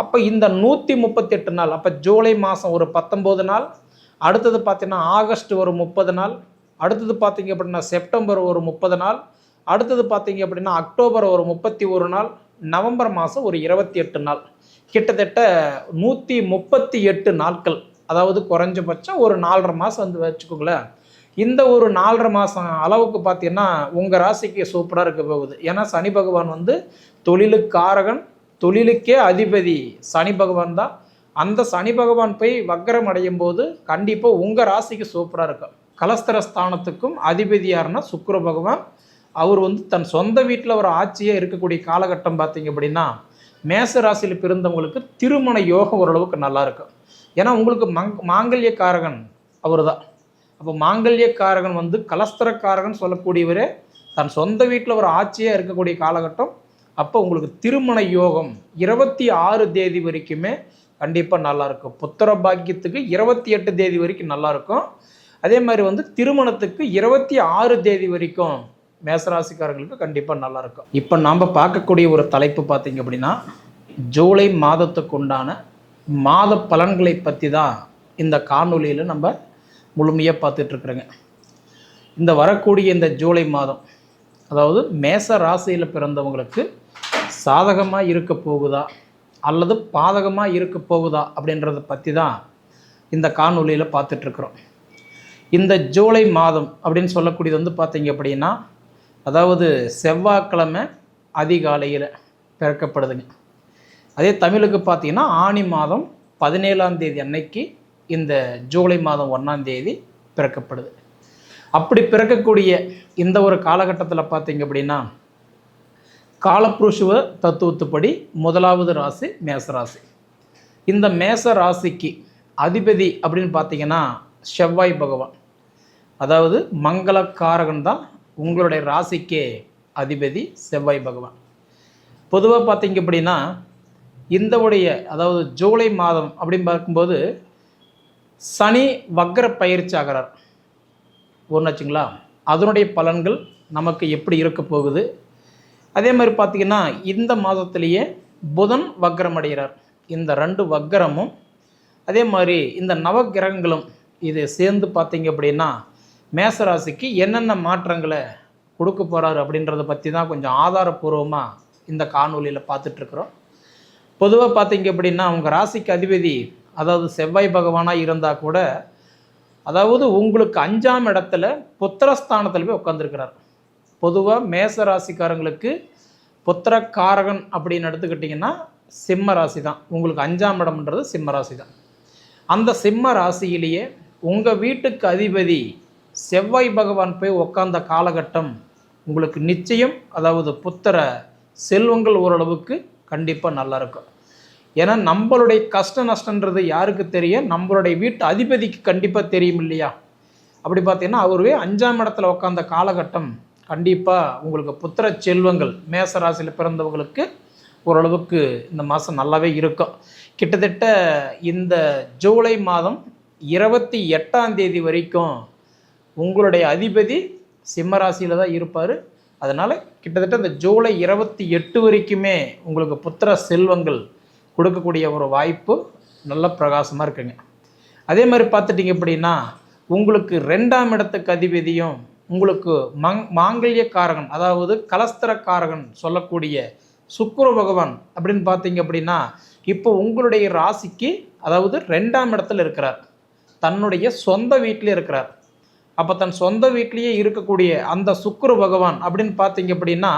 அப்போ இந்த நூற்றி முப்பத்தெட்டு நாள் அப்போ ஜூலை மாதம் ஒரு பத்தொம்போது நாள் அடுத்தது பார்த்தீங்கன்னா ஆகஸ்ட் ஒரு முப்பது நாள் அடுத்தது பார்த்தீங்க அப்படின்னா செப்டம்பர் ஒரு முப்பது நாள் அடுத்தது பார்த்தீங்க அப்படின்னா அக்டோபர் ஒரு முப்பத்தி ஒரு நாள் நவம்பர் மாதம் ஒரு இருபத்தி எட்டு நாள். கிட்டத்தட்ட நூற்றி முப்பத்தி எட்டு நாட்கள் அதாவது குறைஞ்சபட்சம் ஒரு நாலரை மாதம் வந்து வச்சுக்கோங்களேன். இந்த ஒரு நாலரை மாதம் அளவுக்கு பார்த்தீங்கன்னா உங்கள் ராசிக்கு சூப்பராக இருக்க போகுது. ஏன்னா சனி பகவான் வந்து தொழிலுக்காரகன் தொழிலுக்கே அதிபதி சனி பகவான் தான். அந்த சனி பகவான் போய் வக்கரம் அடையும் போது கண்டிப்பாக உங்கள் ராசிக்கு சூப்பராக இருக்கும். கலஸ்தர ஸ்தானத்துக்கும் அதிபதியாருன்னா சுக்கர பகவான். அவர் வந்து தன் சொந்த வீட்டில் ஒரு ஆட்சியாக இருக்கக்கூடிய காலகட்டம் பார்த்தீங்க அப்படின்னா மேச ராசியில் பிறந்தவங்களுக்கு திருமண யோகம் ஓரளவுக்கு நல்லா இருக்கும். ஏன்னா உங்களுக்கு மங் மாங்கல்யக்காரகன் அவர் தான் அப்போ மாங்கல்யக்காரகன் வந்து கலஸ்தரக்காரகன் சொல்லக்கூடியவரே தன் சொந்த வீட்டில் ஒரு ஆட்சியாக இருக்கக்கூடிய காலகட்டம். அப்போ உங்களுக்கு திருமண யோகம் இருபத்தி ஆறு தேதி வரைக்குமே கண்டிப்பாக நல்லாயிருக்கும் புத்திர பாக்கியத்துக்கு இருபத்தி எட்டு தேதி வரைக்கும் நல்லாயிருக்கும் அதே மாதிரி வந்து திருமணத்துக்கு இருபத்தி ஆறு தேதி வரைக்கும் மேசராசிக்காரங்களுக்கு கண்டிப்பாக நல்லாயிருக்கும் இப்போ நாம் பார்க்கக்கூடிய ஒரு தலைப்பு பார்த்தீங்க அப்படின்னா ஜூலை மாதத்துக்கு உண்டான மாத பலன்களை பற்றி தான் இந்த காணொலியில் நம்ம முழுமையாக பார்த்துட்ருக்குறோங்க இந்த வரக்கூடிய இந்த ஜூலை மாதம் அதாவது மேச ராசியில் பிறந்தவங்களுக்கு சாதகமாக இருக்க போகுதா? அல்லது பாதகமாக இருக்க போகுதா? அப்படின்றத பற்றி தான் இந்த காணொலியில் பார்த்துட்ருக்குறோம். இந்த ஜூலை மாதம் அப்படின்னு சொல்லக்கூடியது வந்து பார்த்தீங்க அப்படின்னா அதாவது செவ்வாய்க்கிழமை அதிகாலையில் பிறக்கப்படுதுங்க. அதே தமிழுக்கு பார்த்தீங்கன்னா ஆணி மாதம் பதினேழாம் தேதி அன்னைக்கு இந்த ஜூலை மாதம் ஒன்றாம் தேதி பிறக்கப்படுது. அப்படி பிறக்கக்கூடிய இந்த ஒரு காலகட்டத்தில் பார்த்தீங்க அப்படின்னா காலப்புருஷுவ தத்துவத்துப்படி முதலாவது ராசி மேசராசி. இந்த மேச ராசிக்கு அதிபதி அப்படின்னு பார்த்தீங்கன்னா செவ்வாய் பகவான். அதாவது மங்களக்காரகன் தான் உங்களுடைய ராசிக்கே அதிபதி செவ்வாய் பகவான். பொதுவாக பார்த்தீங்க அப்படின்னா இந்த உடைய அதாவது ஜூலை மாதம் அப்படின்னு பார்க்கும்போது சனி வக்ர பயிற்சி ஆகிறார். ஒன்றாச்சுங்களா அதனுடைய பலன்கள் நமக்கு எப்படி இருக்க போகுது? அதே மாதிரி பார்த்தீங்கன்னா இந்த மாதத்திலேயே புதன் வக்ரம் அடைகிறார். இந்த ரெண்டு வக்ரமும் அதே மாதிரி இந்த நவகிரகங்களும் இது சேர்ந்து பார்த்தீங்க அப்படின்னா மேசராசிக்கு என்னென்ன மாற்றங்களை கொடுக்க போகிறாரு அப்படின்றத பற்றி தான் கொஞ்சம் ஆதாரபூர்வமாக இந்த காணொலியில் பார்த்துட்ருக்குறோம் பொதுவாக பார்த்தீங்க அப்படின்னா உங்கள் ராசிக்கு அதிபதி அதாவது செவ்வாய் பகவானாக இருந்தால் கூட அதாவது உங்களுக்கு அஞ்சாம் இடத்துல புத்திரஸ்தானத்தில் போய் உட்காந்துருக்கிறார் பொதுவாக மேச ராசிக்காரங்களுக்கு புத்திரக்காரகன் அப்படின்னு எடுத்துக்கிட்டிங்கன்னா சிம்ம ராசி தான் உங்களுக்கு அஞ்சாம் இடம்ன்றது சிம்ம ராசி தான் அந்த சிம்ம ராசியிலேயே உங்கள் வீட்டுக்கு அதிபதி செவ்வாய் பகவான் போய் உட்காந்த காலகட்டம் உங்களுக்கு நிச்சயம் அதாவது புத்திர செல்வங்கள் ஓரளவுக்கு கண்டிப்பாக நல்லா இருக்கும். ஏன்னா நம்மளுடைய கஷ்ட நஷ்டன்றது யாருக்கு தெரியும்? நம்மளுடைய வீட்டு அதிபதிக்கு கண்டிப்பாக தெரியும் இல்லையா? அப்படி பார்த்தீங்கன்னா அவருவே அஞ்சாம் இடத்துல உட்காந்த காலகட்டம் கண்டிப்பாக உங்களுக்கு புத்திர செல்வங்கள் மேச ராசியில் பிறந்தவங்களுக்கு ஓரளவுக்கு இந்த மாதம் நல்லாவே இருக்கும். கிட்டத்தட்ட இந்த ஜூலை மாதம் இருபத்தி எட்டாம் தேதி வரைக்கும் உங்களுடைய அதிபதி சிம்மராசியில் தான் இருப்பார். அதனால் கிட்டத்தட்ட இந்த ஜூலை இருபத்தி எட்டு வரைக்குமே உங்களுக்கு புத்திர செல்வங்கள் கொடுக்கக்கூடிய ஒரு வாய்ப்பு நல்ல பிரகாசமாக இருக்குங்க. அதே மாதிரி பார்த்துட்டிங்க அப்படின்னா உங்களுக்கு ரெண்டாம் இடத்துக்கு அதிபதியும் உங்களுக்கு மங் மாங்கல்யக்காரகன் அதாவது கலஸ்தரக்காரகன் சொல்லக்கூடிய சுக்கர பகவான் அப்படின்னு பார்த்தீங்க அப்படின்னா இப்போ உங்களுடைய ராசிக்கு அதாவது ரெண்டாம் இடத்துல இருக்கிறார். தன்னுடைய சொந்த வீட்டிலே இருக்கிறார். அப்போ தன் சொந்த வீட்டிலேயே இருக்கக்கூடிய அந்த சுக்குரு பகவான் அப்படின்னு பார்த்தீங்க அப்படின்னா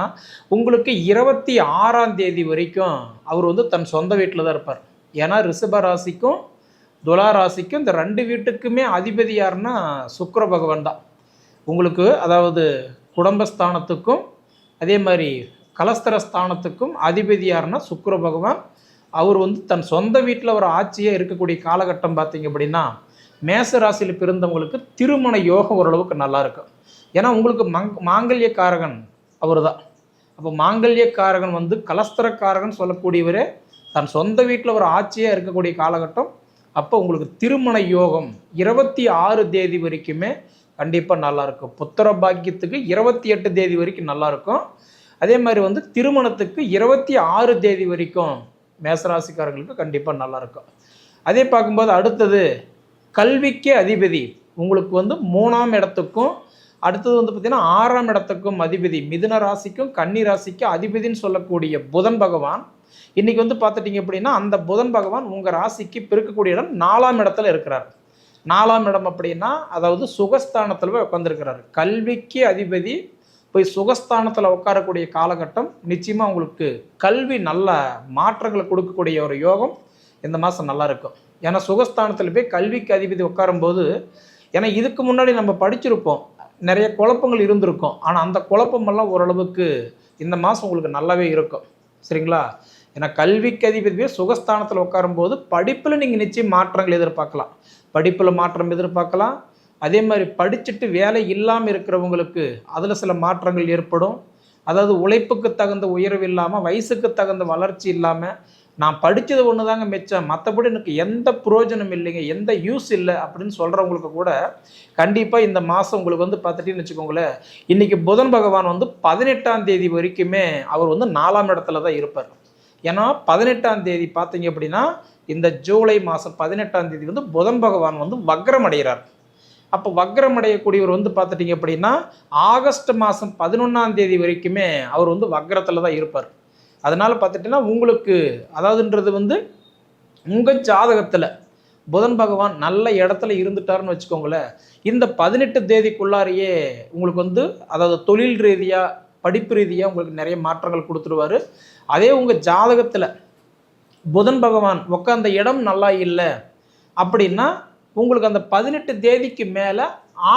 உங்களுக்கு இருபத்தி ஆறாம் தேதி வரைக்கும் அவர் வந்து தன் சொந்த வீட்டில் தான் இருப்பார். ஏன்னா ரிஷப ராசிக்கும் துலா ராசிக்கும் இந்த ரெண்டு வீட்டுக்குமே அதிபதி யாருன்னா சுக்கர பகவான் தான். உங்களுக்கு அதாவது குடும்பஸ்தானத்துக்கும் அதே மாதிரி கலஸ்தர ஸ்தானத்துக்கும் அதிபதி யாருன்னா சுக்கிர பகவான். அவர் வந்து தன் சொந்த வீட்டில் ஒரு ஆட்சியாக இருக்கக்கூடிய காலகட்டம் பார்த்தீங்க அப்படின்னா மேச ராசியில் பிறந்தவங்களுக்கு திருமண யோகம் ஓரளவுக்கு நல்லா இருக்கும். ஏன்னா உங்களுக்கு மங் மாங்கல்யக்காரகன் அவர் தான் அப்போ மாங்கல்யக்காரகன் வந்து கலஸ்தரக்காரகன் சொல்லக்கூடியவரே தன் சொந்த வீட்டில் ஒரு ஆட்சியாக இருக்கக்கூடிய காலகட்டம். அப்போ உங்களுக்கு திருமண யோகம் இருபத்தி ஆறு தேதி வரைக்குமே கண்டிப்பாக நல்லாயிருக்கும் புத்திர பாக்கியத்துக்கு இருபத்தி எட்டு தேதி வரைக்கும் நல்லாயிருக்கும் அதே மாதிரி வந்து திருமணத்துக்கு இருபத்தி ஆறு தேதி வரைக்கும் மேசராசிக்காரர்களுக்கு கண்டிப்பாக நல்லாயிருக்கும் அதே பார்க்கும்போது அடுத்தது கல்விக்கு அதிபதி. உங்களுக்கு வந்து மூணாம் இடத்துக்கும் அடுத்தது வந்து பார்த்திங்கன்னா ஆறாம் இடத்துக்கும் அதிபதி. மிதுன ராசிக்கும் கன்னி ராசிக்கும் அதிபதின்னு சொல்லக்கூடிய புதன் பகவான். இன்றைக்கி வந்து பார்த்துட்டிங்க அப்படின்னா அந்த புதன் பகவான் உங்கள் ராசிக்கு பிறக்கக்கூடிய இடம் நாலாம் இடத்துல இருக்கிறார். நாலாம் இடம் அப்படின்னா அதாவது சுகஸ்தானத்தில் போய் உட்காந்துருக்கிறார் கல்விக்கு அதிபதி போய் சுகஸ்தானத்தில் உட்காரக்கூடிய காலகட்டம் நிச்சயமாக உங்களுக்கு கல்வி நல்ல மாற்றங்களை கொடுக்கக்கூடிய ஒரு யோகம் இந்த மாதம் நல்லா இருக்கும் ஏன்னா சுகஸ்தானத்தில் போய் கல்விக்கு அதிபதி உட்காரும்போது ஏன்னா இதுக்கு முன்னாடி நம்ம படிச்சிருப்போம். நிறைய குழப்பங்கள் இருந்திருக்கும். ஆனால் அந்த குழப்பமெல்லாம் ஓரளவுக்கு இந்த மாதம் உங்களுக்கு நல்லாவே இருக்கும். சரிங்களா? ஏன்னா கல்விக்கு அதிபதியே சுகஸ்தானத்தில் உட்காரும்போது படிப்பில் நீங்கள் நிச்சயம் மாற்றங்கள் எதிர்பார்க்கலாம். படிப்பில் மாற்றம் எதிர்பார்க்கலாம். அதே மாதிரி படிச்சுட்டு வேலை இல்லாமல் இருக்கிறவங்களுக்கு அதில் சில மாற்றங்கள் ஏற்படும். அதாவது உழைப்புக்கு தகுந்த உயர்வு இல்லாமல் வயசுக்கு தகுந்த வளர்ச்சி இல்லாமல் நான் படித்தது ஒன்று தாங்க மிச்சம். மற்றபடி எனக்கு எந்த புரோஜனம் இல்லைங்க எந்த யூஸ் இல்லை அப்படின்னு சொல்கிறவங்களுக்கு கூட கண்டிப்பாக இந்த மாதம் உங்களுக்கு வந்து பார்த்துட்டின்னு வச்சுக்கோங்களேன் இன்றைக்கி புதன் பகவான் வந்து பதினெட்டாம் தேதி வரைக்குமே அவர் வந்து நாலாம் இடத்துல தான் இருப்பார். ஏன்னா பதினெட்டாம் தேதி பார்த்தீங்க அப்படின்னா இந்த ஜூலை மாதம் பதினெட்டாம் தேதி வந்து புதன் பகவான் வந்து வக்ரம் அடைகிறார் அப்போ வக்ரம் அடையக்கூடியவர் வந்து பார்த்துட்டிங்க அப்படின்னா ஆகஸ்ட் மாதம் பதினொன்றாம் தேதி வரைக்குமே அவர் வந்து வக்ரத்தில் தான் இருப்பார். அதனால் பார்த்துட்டிங்கன்னா உங்களுக்கு அதாவதுன்றது வந்து உங்கள் ஜாதகத்தில் புதன் பகவான் நல்ல இடத்துல இருந்துட்டாருன்னு வச்சுக்கோங்களேன் இந்த பதினெட்டு தேதிக்குள்ளாரையே உங்களுக்கு வந்து அதாவது தொழில் ரீதியாக படிப்பு ரீதியாக உங்களுக்கு நிறைய மாற்றங்கள் கொடுத்துருவாரு அதே உங்கள் ஜாதகத்தில் புதன் பகவான் உட்காந்த இடம் நல்லா இல்லை அப்படின்னா உங்களுக்கு அந்த பதினெட்டு தேதிக்கு மேலே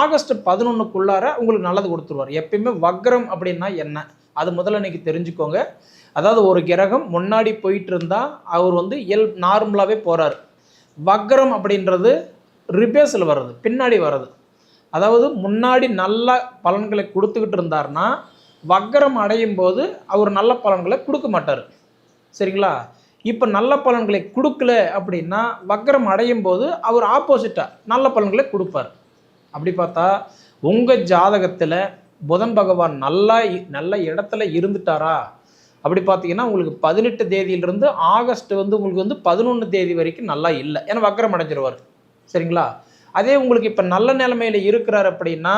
ஆகஸ்ட் பதினொன்றுக்குள்ளார உங்களுக்கு நல்லது கொடுத்துருவார். எப்பயுமே வக்ரம் அப்படின்னா என்ன? அது முதல்ல இன்றைக்கி தெரிஞ்சுக்கோங்க. அதாவது ஒரு கிரகம் முன்னாடி போயிட்டு இருந்தால் அவர் வந்து இயல் நார்மலாகவே போகிறார் வக்ரம் அப்படின்றது ரிபேஸில் வர்றது பின்னாடி வர்றது. அதாவது முன்னாடி நல்ல பலன்களை கொடுத்துக்கிட்டு இருந்தார்னா வக்கரம் அடையும் போது அவர் நல்ல பலன்களை கொடுக்க மாட்டார். சரிங்களா? இப்போ நல்ல பலன்களை கொடுக்கல அப்படின்னா வக்கரம் அடையும் போது அவர் ஆப்போசிட்டாக நல்ல பலன்களை கொடுப்பார். அப்படி பார்த்தா உங்கள் ஜாதகத்தில் புதன் பகவான் நல்லா நல்ல இடத்துல இருந்துட்டாரா? அப்படி பார்த்தீங்கன்னா உங்களுக்கு பதினெட்டு தேதியிலிருந்து ஆகஸ்ட் வந்து உங்களுக்கு வந்து பதினொன்று தேதி வரைக்கும் நல்லா இல்லை. ஏன்னா வக்கரம் அடைஞ்சிருவார். சரிங்களா? அதே உங்களுக்கு இப்போ நல்ல நிலைமையில் இருக்கிறார் அப்படின்னா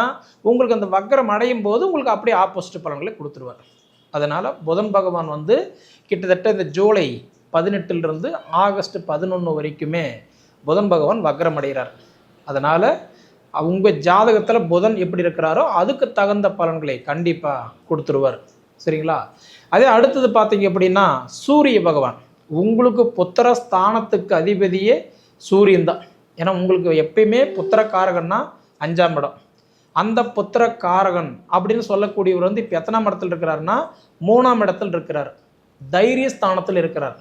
உங்களுக்கு அந்த வக்கரம் அடையும் போது உங்களுக்கு அப்படியே ஆப்போசிட் பலன்களை கொடுத்துருவார். அதனால் புதன் பகவான் வந்து கிட்டத்தட்ட இந்த ஜூலை பதினெட்டுலேருந்து ஆகஸ்ட் பதினொன்று வரைக்குமே புதன் பகவான் வக்ரம் அடைகிறார். அதனால் உங்கள் ஜாதகத்தில் புதன் எப்படி இருக்கிறாரோ அதுக்கு தகுந்த பலன்களை கண்டிப்பாக கொடுத்துருவார். சரிங்களா? அதே அடுத்தது பார்த்தீங்க அப்படின்னா சூரிய பகவான். உங்களுக்கு புத்திர ஸ்தானத்துக்கு அதிபதியே சூரியன் தான். ஏன்னா உங்களுக்கு எப்பயுமே புத்திரக்காரகன்னா அஞ்சாம் இடம். அந்த புத்திரக்காரகன் அப்படின்னு சொல்லக்கூடியவர் வந்து இப்போ எத்தனாம் இடத்துல இருக்கிறாருன்னா மூணாம் இடத்துல இருக்கிறார். தைரிய ஸ்தானத்தில் இருக்கிறார்.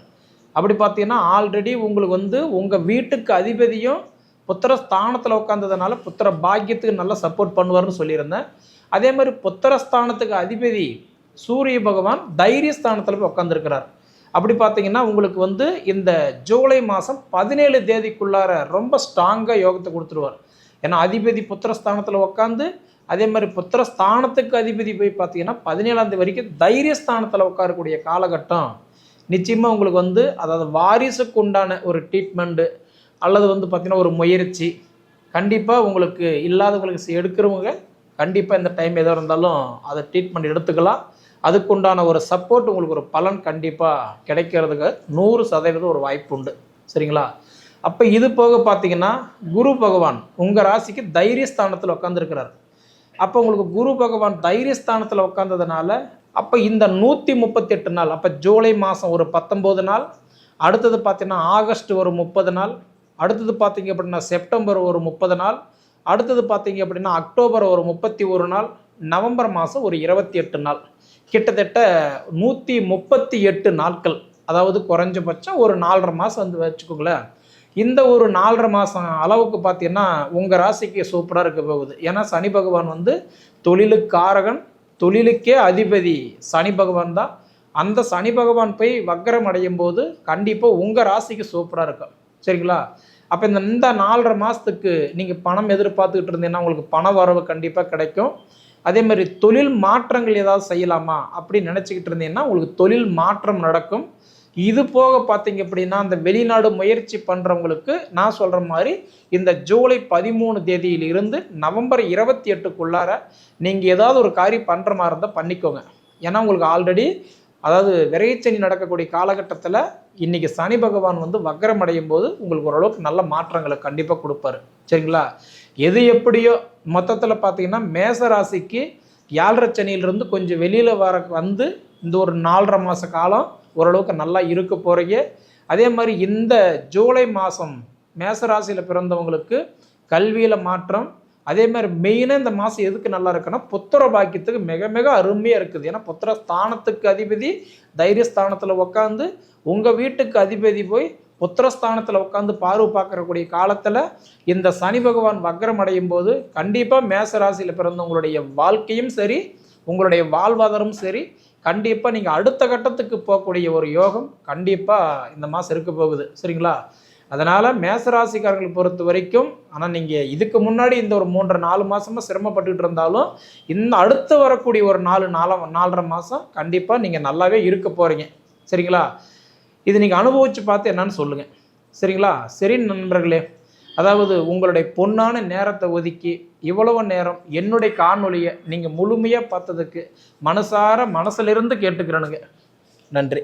அப்படி பார்த்தீங்கன்னா ஆல்ரெடி உங்களுக்கு வந்து உங்கள் வீட்டுக்கு அதிபதியும் புத்திர ஸ்தானத்தில் உட்காந்ததுனால புத்திர பாக்கியத்துக்கு நல்லா சப்போர்ட் பண்ணுவார்னு சொல்லியிருந்தேன். அதே மாதிரி புத்திரஸ்தானத்துக்கு அதிபதி சூரிய பகவான் தைரியஸ்தானத்தில் போய் உட்காந்துருக்கிறார் அப்படி பார்த்தீங்கன்னா உங்களுக்கு வந்து இந்த ஜூலை மாதம் பதினேழு தேதிக்குள்ளார ரொம்ப ஸ்ட்ராங்காக யோகத்தை கொடுத்துருவார். ஏன்னா அதிபதி புத்திரஸ்தானத்தில் உட்காந்து அதே மாதிரி புத்திரஸ்தானத்துக்கு அதிபதி போய் பார்த்தீங்கன்னா பதினேழாம் தேதி வரைக்கும் தைரியஸ்தானத்தில் உட்காரக்கூடிய காலகட்டம். நிச்சயமாக உங்களுக்கு வந்து அதாவது வாரிசுக்கு உண்டான ஒரு ட்ரீட்மெண்ட்டு அல்லது வந்து பார்த்திங்கன்னா ஒரு முயற்சி கண்டிப்பாக உங்களுக்கு இல்லாதவங்களுக்கு எடுக்கிறவங்க கண்டிப்பாக இந்த டைம் எதாக இருந்தாலும் அதை ட்ரீட்மெண்ட் எடுத்துக்கலாம். அதுக்குண்டான ஒரு சப்போர்ட் உங்களுக்கு ஒரு பலன் கண்டிப்பாக கிடைக்கிறதுக்கு நூறு சதவீதம் ஒரு வாய்ப்பு உண்டு. சரிங்களா? அப்போ இது போக பார்த்தீங்கன்னா குரு பகவான் உங்கள் ராசிக்கு தைரியஸ்தானத்தில் உட்காந்துருக்கிறார் அப்போ உங்களுக்கு குரு பகவான் தைரியஸ்தானத்தில் உட்காந்ததுனால அப்போ இந்த நூற்றி முப்பத்தெட்டு நாள் அப்போ ஜூலை மாதம் ஒரு பத்தொம்போது நாள் அடுத்தது பார்த்தீங்கன்னா ஆகஸ்ட் ஒரு முப்பது நாள் அடுத்தது பார்த்தீங்க அப்படின்னா செப்டம்பர் ஒரு முப்பது நாள் அடுத்தது பார்த்தீங்க அப்படின்னா அக்டோபர் ஒரு முப்பத்தி ஒரு நாள் நவம்பர் மாதம் ஒரு இருபத்தி எட்டு நாள். கிட்டத்தட்ட நூற்றி முப்பத்தி எட்டு நாட்கள் அதாவது குறைஞ்சபட்சம் ஒரு நாலரை மாதம் வந்து வச்சுக்கோங்களேன். இந்த ஒரு நாலரை மாதம் அளவுக்கு பார்த்தீங்கன்னா உங்கள் ராசிக்கு சூப்பராக இருக்க போகுது. ஏன்னா சனி பகவான் வந்து தொழிலுக்காரகன் தொழிலுக்கே அதிபதி சனி பகவான் தான். அந்த சனி பகவான் போய் வக்கரம் அடையும் போது கண்டிப்பாக உங்கள் ராசிக்கு சூப்பராக இருக்கும். சரிங்களா? அப்போ இந்த இந்த நாலரை மாதத்துக்கு நீங்கள் பணம் எதிர்பார்த்துக்கிட்டு இருந்தீங்கன்னா உங்களுக்கு பண வரவு கண்டிப்பாக கிடைக்கும். அதே மாதிரி தொழில் மாற்றங்கள் ஏதாவது செய்யலாமா அப்படின்னு நினச்சிக்கிட்டு இருந்தீங்கன்னா உங்களுக்கு தொழில் மாற்றம் நடக்கும். இது போக பார்த்தீங்க அப்படின்னா அந்த வெளிநாடு முயற்சி பண்ணுறவங்களுக்கு நான் சொல்கிற மாதிரி இந்த ஜூலை பதிமூணு தேதியிலிருந்து நவம்பர் இருபத்தி எட்டுக்குள்ளார நீங்கள் ஏதாவது ஒரு காரியம் பண்ணுற மாதிரி இருந்தால் பண்ணிக்கோங்க. ஏன்னா உங்களுக்கு ஆல்ரெடி அதாவது விரைச்சனி நடக்கக்கூடிய காலகட்டத்தில் இன்னைக்கு சனி பகவான் வந்து வக்கரம் அடையும் போது உங்களுக்கு ஓரளவுக்கு நல்ல மாற்றங்களை கண்டிப்பாக கொடுப்பாரு. சரிங்களா? எது எப்படியோ மொத்தத்தில் பார்த்தீங்கன்னா மேச ராசிக்கு ஏழரை சனியிலிருந்து கொஞ்சம் வெளியில் வர வந்து இந்த ஒரு நாலரை மாத காலம் ஓரளவுக்கு நல்லா இருக்க போகிறீங்க அதே மாதிரி இந்த ஜூலை மாதம் மேசராசியில் பிறந்தவங்களுக்கு கல்வியில் மாற்றம் அதே மாதிரி மெயினாக இந்த மாதம் எதுக்கு நல்லா இருக்குன்னா புத்திர பாக்கியத்துக்கு மிக மிக அருமையாக இருக்குது. ஏன்னா புத்திர ஸ்தானத்துக்கு அதிபதி தைரியஸ்தானத்தில் உட்காந்து உங்கள் வீட்டுக்கு அதிபதி போய் புத்திரஸ்தானத்தில் உட்காந்து பார்வை பார்க்கறக்கூடிய காலத்தில் இந்த சனி பகவான் வக்ரம் அடையும் போது கண்டிப்பாக மேச ராசியில் பிறந்தவங்களுடைய வாழ்க்கையும் சரி உங்களுடைய வாழ்வாதாரமும் சரி கண்டிப்பாக நீங்கள் அடுத்த கட்டத்துக்கு போகக்கூடிய ஒரு யோகம் கண்டிப்பாக இந்த மாதம் இருக்க போகுது. சரிங்களா? அதனால் மேசராசிக்காரர்களை பொறுத்த வரைக்கும் ஆனால் நீங்கள் இதுக்கு முன்னாடி இந்த ஒரு மூன்றரை நாலு மாதமாக சிரமப்பட்டுக்கிட்டு இருந்தாலும் இந்த அடுத்து வரக்கூடிய ஒரு நாலு நாலாம் நாலரை மாதம் கண்டிப்பாக நீங்கள் நல்லாவே இருக்க போகிறீங்க சரிங்களா? இது நீங்கள் அனுபவித்து பார்த்து என்னன்னு சொல்லுங்கள் சரிங்களா? சரி நண்பர்களே அதாவது உங்களுடைய பொன்னான நேரத்தை ஒதுக்கி இவ்வளவு நேரம் என்னுடைய காணொலியை நீங்கள் முழுமையாக பார்த்ததுக்கு மனசார மனசிலிருந்து கேட்டுக்கிறேனுங்க. நன்றி.